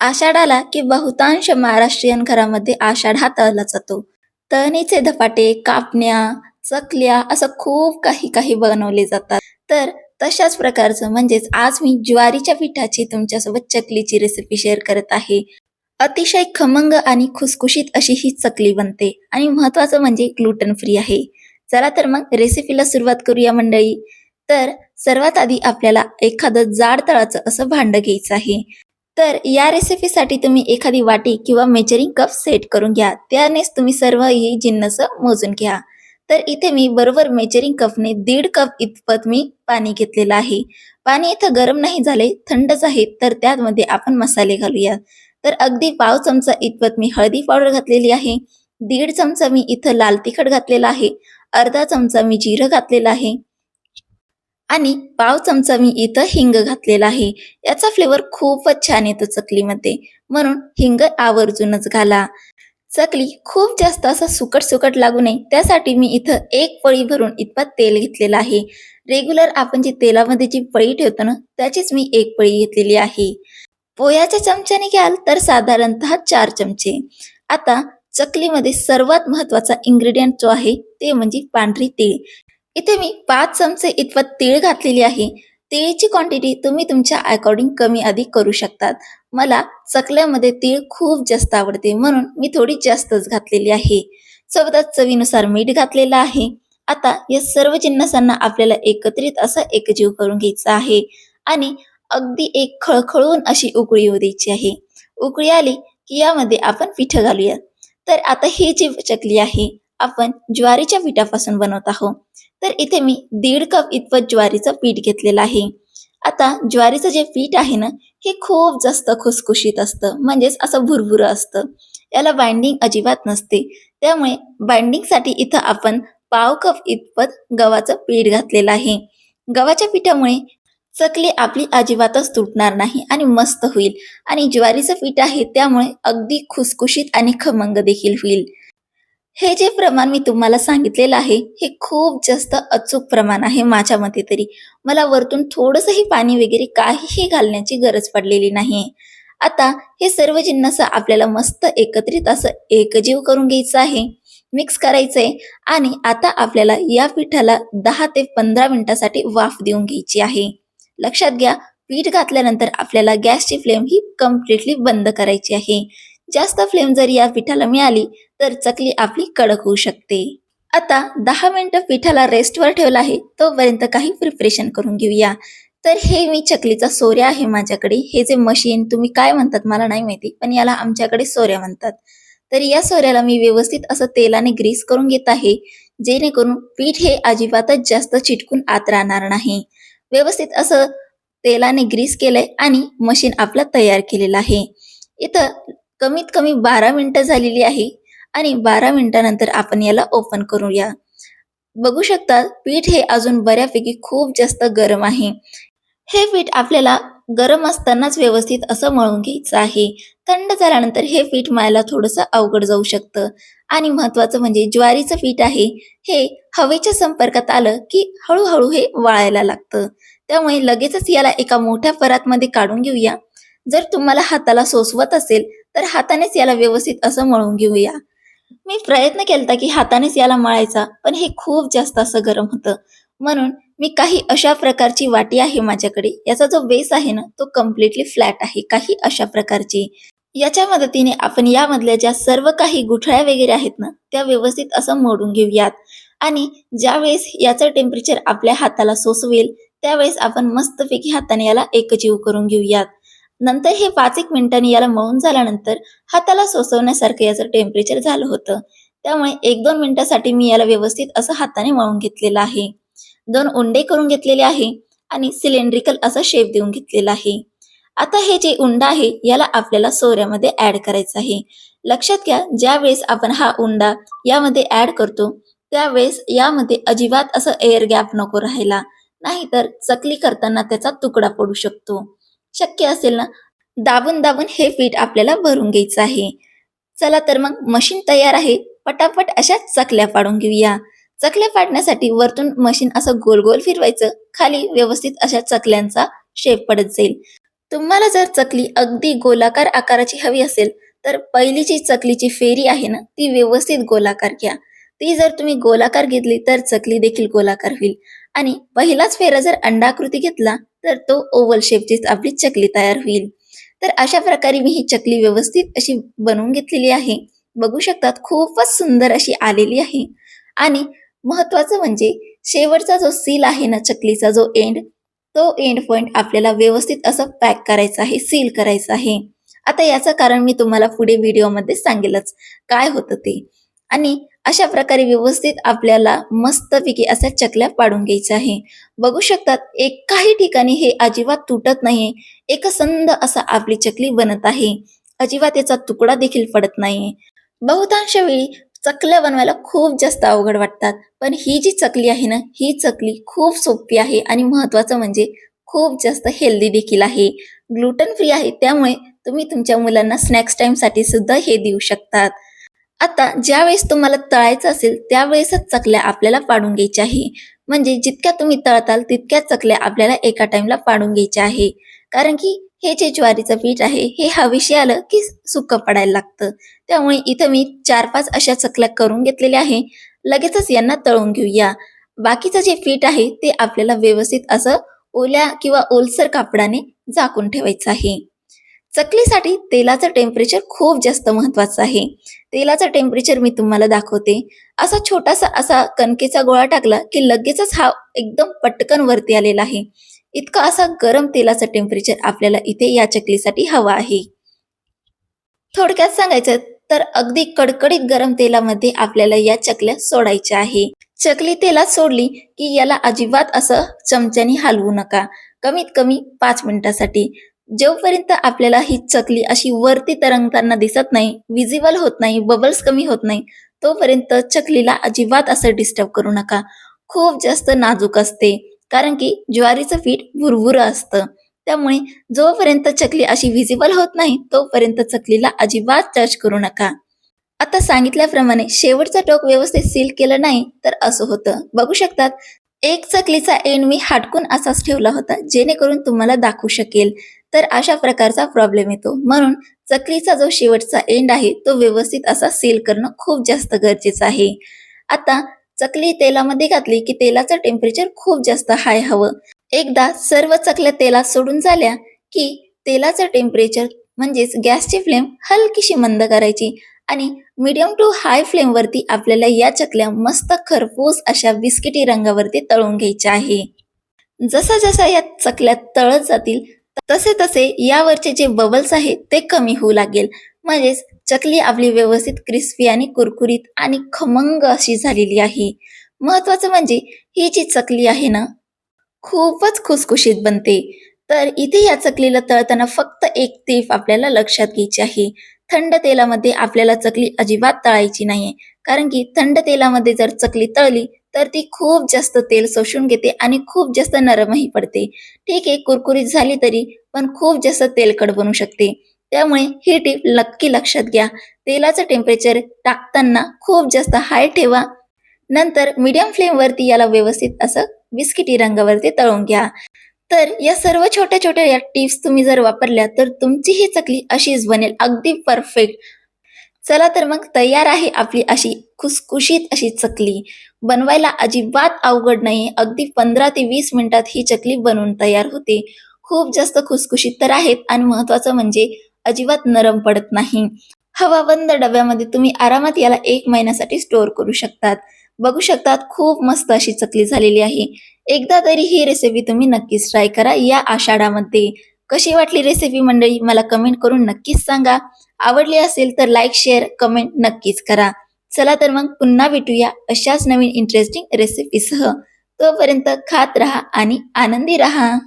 आषाढाला की बहुतांश महाराष्ट्रीयन घरामध्ये आषाढ हा तळला जातो. तळणीचे धपाटे कापण्या चकल्या असं खूप काही काही बनवले जातात. तर तशाच प्रकारचं म्हणजेच आज मी ज्वारीच्या पिठाची तुमच्यासोबत चकलीची रेसिपी शेअर करत आहे. अतिशय खमंग आणि खुसखुशीत अशी ही चकली बनते आणि महत्वाचं म्हणजे ग्लुटन फ्री आहे. चला तर मग रेसिपीला सुरुवात करूया मंडळी. तर सर्वात आधी आपल्याला एखादं जाड तळाचं असं भांड घ्यायचं आहे. तर या रेसिपीसाठी तुम्ही एखादी वाटी किंवा मेजरिंग कप सेट करून घ्या. त्यानेच तुम्ही सर्व ही जिन्नस मोजून घ्या. तर इथे मी बरोबर मेजरिंग कपने दीड कप इतपत मी पाणी घेतलेलं आहे. पाणी इथं गरम नाही झाले थंडच आहे तर त्यामध्ये आपण मसाले घालूया. तर अगदी पाव चमचा इतपत मी हळदी पावडर घातलेली आहे. दीड चमचा मी इथं लाल तिखट घातलेला आहे. अर्धा चमचा मी जिरं घातलेलं आहे. आणि पाव चमचा मी इथं हिंग घातलेला आहे. याचा फ्लेवर खूपच छान येतो चकलीमध्ये. म्हणून हिंग आवर्जूनच घाला. चकली खूप जास्त असं सुकट सुकट लागू नये. त्यासाठी मी इथं एक पळी भरून इतपत तेल घेतलेलं आहे. रेग्युलर आपण जी तेलामध्ये जी पळी ठेवतो ना त्याचीच मी एक पळी घेतलेली आहे. पोह्याच्या चमच्याने घ्याल तर साधारणतः चार चमचे. आता चकलीमध्ये सर्वात महत्त्वाचा इन्ग्रेडियंट जो आहे ते म्हणजे पांढरी तीळ. इथे मी पाच चमचे इतपत तीळ घातलेली आहे. तिळीची क्वांटिटी तुम्ही तुमच्या अकॉर्डिंग कमी अधिक करू शकतात. मला चकल्यामध्ये तीळ खूप जास्त आवडते म्हणून मी थोडी जास्तच घातलेली आहे. सोबतच चवीनुसार मीठ घातलेलं आहे. आता या सर्व जिन्नसांना आपल्याला एकत्रित असं एकजीव करून घ्यायचं आहे. आणि अगदी एक खळखळून अशी उकळी येऊ द्यायची आहे. उकळी आली की यामध्ये आपण पिठं घालूया. तर आता ही जी चकली आहे आपण ज्वारीच्या पिठापासून बनवत आहोत. तर इथे मी दीड कप इतपत ज्वारीचं पीठ घेतलेलं आहे. आता ज्वारीचं जे पीठ आहे ना हे खूप जास्त खुसखुशीत असतं. म्हणजेच असं भुरभुरं असतं. याला बाइंडिंग अजिबात नसते. त्यामुळे बाइंडिंगसाठी इथं आपण पाव कप इतपत गव्हाचं पीठ घातलेलं आहे. गव्हाच्या पिठामुळे चकली आपली अजिबातच तुटणार नाही आणि मस्त होईल. आणि ज्वारीचं पीठ आहे त्यामुळे अगदी खुसखुशीत आणि खमंग देखील होईल. हे जे प्रमाण मी तुम्हाला सांगितलेलं आहे हे खूप जास्त अचूक प्रमाण आहे माझ्या मते तरी. मला वरतून थोडंसंही पाणी वगैरे काहीही घालण्याची गरज पडलेली नाही आता हे सर्व जिन्नस आपल्याला मस्त एकत्रित असं एकजीव करून घ्यायचं आहे मिक्स करायचंय आणि आता आपल्याला या पिठाला दहा ते पंधरा मिनिटासाठी वाफ देऊन घ्यायची आहे. लक्षात घ्या पीठ घातल्यानंतर आपल्याला गॅसची फ्लेम ही कम्प्लिटली बंद करायची आहे. जास्त फ्लेम जर या पिठाला मिळाली तर चकली आपली कडक होऊ शकते. आता दहा मिनिटं पिठाला रेस्टवर ठेवला आहे तोपर्यंत काही प्रिपरेशन करून घेऊया. तर हे मी चकलीचा सोऱ्या आहे माझ्याकडे. हे जे मशीन तुम्ही काय म्हणतात मला नाही माहिती पण याला आमच्याकडे सोऱ्या म्हणतात. तर या सोऱ्याला मी व्यवस्थित असं तेलाने ग्रीस करून घेत आहे जेणेकरून पीठ हे अजिबातच जास्त चिटकून आत राहणार नाही. व्यवस्थित असं तेलाने ग्रीस केलंय आणि मशीन आपलं तयार केलेलं आहे. इथं कमीत कमी बारा मिनटं झालेली आहे आणि बारा मिनिटानंतर आपण याला ओपन करूया. बघू शकता पीठ हे अजून बऱ्यापैकी खूप जास्त गरम आहे. हे पीठ आपल्याला गरम असतानाच व्यवस्थित असं मळून घ्यायचं आहे. थंड झाल्यानंतर हे पीठ मळायला थोडंसं अवघड जाऊ शकतं. आणि महत्वाचं म्हणजे ज्वारीचं पीठ आहे हे हवेच्या संपर्कात आलं की हळूहळू हे वाळायला लागतं. त्यामुळे लगेचच याला एका मोठ्या परातमध्ये काढून घेऊया. जर तुम्हाला हाताला सोसवत असेल तर हातानेच याला व्यवस्थित असं मळून घेऊया. मी प्रयत्न केलता की हातानेच याला मळायचा पण हे खूप जास्त असं गरम होतं. म्हणून मी काही अशा प्रकारची वाटी आहे माझ्याकडे. याचा जो बेस आहे ना तो कम्प्लिटली फ्लॅट आहे काही अशा प्रकारची. याच्या मदतीने आपण यामधल्या ज्या सर्व काही गुठळ्या वगैरे आहेत ना त्या व्यवस्थित असं मोडून घेऊयात. आणि ज्यावेळेस याचं टेम्परेचर आपल्या हाताला सोसवेल त्यावेळेस आपण मस्तपैकी हाताने याला एकजीव करून घेऊयात. नंतर हे पाच एक मिनिटांनी याला मळून झाल्यानंतर हाताला सोसवण्यासारखं याचं टेम्परेचर झालं होतं. त्यामुळे एक दोन मिनिटासाठी मी याला व्यवस्थित असं हाताने मळून घेतलेलं आहे. दोन उंडे करून घेतलेले आहे आणि सिलेंड्रिकल असा शेप देऊन घेतलेला आहे. आता हे जे उंडा आहे याला आपल्याला सोऱ्यामध्ये ऍड करायचं आहे. लक्षात घ्या ज्या वेळेस आपण हा उंडा यामध्ये ऍड करतो त्यावेळेस यामध्ये अजिबात असं एअर गॅप नको राहायला. नाहीतर चकली करताना त्याचा तुकडा पडू शकतो. शक्य असेल ना दाबून दाबून हे पीठ आपल्याला भरून घ्यायचं आहे. चला तर मग मशीन तयार आहे. पटापट अशा चकल्या पाडून घेऊया. चकल्या पाडण्यासाठी वरतून मशीन असं गोल गोल फिरवायचं. खाली व्यवस्थित अशा चकल्यांचा शेप पडत जाईल. तुम्हाला जर चकली अगदी गोलाकार आकाराची हवी असेल तर पहिली जी चकलीची फेरी आहे ना ती व्यवस्थित गोलाकार घ्या. ती जर तुम्ही गोलाकार घेतली तर चकली देखील गोलाकार होईल. आणि पहिलाच फेरा जर अंडाकृती घेतला तर तो ओव्हल शेपचीच आपली चकली तयार होईल. तर अशा प्रकारे मी ही चकली व्यवस्थित अशी बनवून घेतलेली आहे. बघू शकतात खूपच सुंदर अशी आलेली आहे. आणि महत्वाचं म्हणजे शेवटचा जो सील आहे ना चकलीचा जो एंड तो एंड पॉइंट आपल्याला व्यवस्थित असं पॅक करायचं आहे सील करायचं आहे. आता याचं कारण मी तुम्हाला पुढे व्हिडिओमध्ये सांगेलच. काय होतं ते? आणि अशा प्रकारे व्यवस्थित आपल्याला मस्तपैकी अशा चकल्या पाडून घ्यायचा आहे. बघू शकतात एक काही ठिकाणी हे अजिबात तुटत नाही एकसंध असा आपली चकली बनत आहे. अजिबात याचा तुकडा देखील पडत नाही बहुतांश वेळी चकल्या बनवायला खूप जास्त अवघड वाटतात. पण ही जी चकली आहे ना ही चकली खूप सोपी आहे आणि महत्वाचं म्हणजे खूप जास्त हेल्दी देखील आहे. ग्लुटन फ्री आहे त्यामुळे तुम्ही तुमच्या मुलांना स्नॅक्स टाइमसाठी सुद्धा हे देऊ शकतात. आता ज्यावेळेस तुम्हाला तळायचं असेल त्यावेळेसच चकल्या आपल्याला पाडून घ्यायच्या आहे. म्हणजे जितक्या तुम्ही तळताल तितक्या चकल्या आपल्याला एका टाइमला पाडून घ्यायच्या आहे. कारण की हे जे ज्वारीचं पीठ आहे हे हवेशी आलं की सुकं पडायला लागतं. त्यामुळे इथं मी चार पाच अशा चकल्या करून घेतलेल्या आहे. लगेचच यांना तळून घेऊया. बाकीचं जे पीठ आहे ते आपल्याला व्यवस्थित असं ओल्या किंवा ओलसर कापडाने झाकून ठेवायचं आहे. चकलीसाठी तेलाचं टेम्परेचर खूप जास्त महत्वाचं आहे. तेलाचं टेम्परेचर मी तुम्हाला दाखवते. असा छोटासा असा कणकेचा गोळा टाकला की लगेचच हा एकदम पटकन वरती आलेला आहे. इतका असा गरम तेलाचं टेम्परेचर आपल्याला इथे या चकलीसाठी हवा आहे. थोडक्यात सांगायचं तर अगदी कडकडीत गरम तेलामध्ये आपल्याला या चकल्या सोडायच्या आहे. चकली तेलात सोडली की याला अजिबात असं चमच्याने हलवू नका. कमीत कमी पाच मिनिटासाठी. जोपर्यंत आपल्याला ही चकली अशी वरती तरंगताना दिसत नाही विजिबल होत नाही बबल्स कमी होत नाही तोपर्यंत चकलीला अजिबात असं डिस्टर्ब करू नका. खूप जास्त नाजूक असते कारण की ज्वारीचं पीठ भुरभुरं असतं. त्यामुळे जोपर्यंत चकली अशी व्हिजिबल होत नाही तोपर्यंत चकलीला अजिबात टच करू नका. आता सांगितल्याप्रमाणे शेवटचा टोक व्यवस्थित सील केलं नाही तर असं होतं. बघू शकतात एक चकलीचा एंड मी हाटकून असाच ठेवला होता जेणेकरून तुम्हाला दाखवू शकेल. तर अशा प्रकारचा प्रॉब्लेम येतो. म्हणून चकलीचा जो शेवटचा एंड आहे तो व्यवस्थित असा सील करणं खूप जास्त गरजेचं आहे. आता चकली तेलामध्ये घातली की तेलाचं टेम्परेचर खूप जास्त हाय हवं. एकदा सर्व चकल्या तेलात सोडून झाल्या की तेलाचं टेम्परेचर म्हणजेच गॅसची फ्लेम हलकीशी मंद करायची. आणि मीडियम टू हाय फ्लेमवरती आपल्याला या चकल्या मस्त खरपूस अशा बिस्किटी रंगावरती तळून घ्यायच्या आहे. जसा जसा या चकल्या तळत जातील तसे तसे यावरचे जे बबल्स आहेत ते कमी होऊ लागेल. म्हणजेच चकली आपली व्यवस्थित क्रिस्पी आणि कुरकुरीत आणि खमंग अशी झालेली आहे. महत्वाचं म्हणजे ही जी चकली आहे ना खूपच खुसखुशीत बनते. तर इथे या चकलीला तळताना फक्त एक तेफ आपल्याला लक्षात घ्यायची आहे. थंड तेलामध्ये आपल्याला चकली अजिबात तळायची नाहीये. कारण की थंड तेलामध्ये जर चकली तळली तर ती खूप जास्त तेल शोषून घेते आणि खूप जास्त नरमही पडते. ठीक आहे कुरकुरीत झाली तरी पण खूप जास्त तेलकट बनू शकते. त्यामुळे ही टीप नक्की लक्षात घ्या. तेलाचं टेम्परेचर टाकताना खूप जास्त हाय ठेवा. नंतर मीडियम फ्लेम वरती याला व्यवस्थित असं बिस्किटी रंगावरती तळून घ्या. तर या सर्व छोट्या छोट्या या टिप्स तुम्ही जर वापरल्या तर तुमची ही चकली अशीच बनेल अगदी परफेक्ट चला तर मग तयार आहे आपली अशी खुसखुशीत अशी चकली. बनवायला अजिबात अवघड नाही अगदी पंधरा ते वीस मिनिटात ही चकली बनवून तयार होते. खूप जास्त खुसखुशीत तर आहेत आणि महत्वाचं म्हणजे अजिबात नरम पडत नाही. हवाबंद डब्यामध्ये तुम्ही आरामात याला एक महिन्यासाठी स्टोअर करू शकतात. बघू शकतात खूप मस्त अशी चकली झालेली आहे. एकदा तरी ही रेसिपी तुम्ही नक्कीच ट्राय करा. या आषाढामध्ये कशी वाटली रेसिपी मंडळी? मला कमेंट करून नक्कीच सांगा. आवडली असेल तर लाईक शेअर कमेंट नक्कीच करा. चला तर मग पुन्हा भेटूया अशाच नवीन इंटरेस्टिंग रेसिपीसह तोपर्यंत खात रहा आणि आनंदी राहा.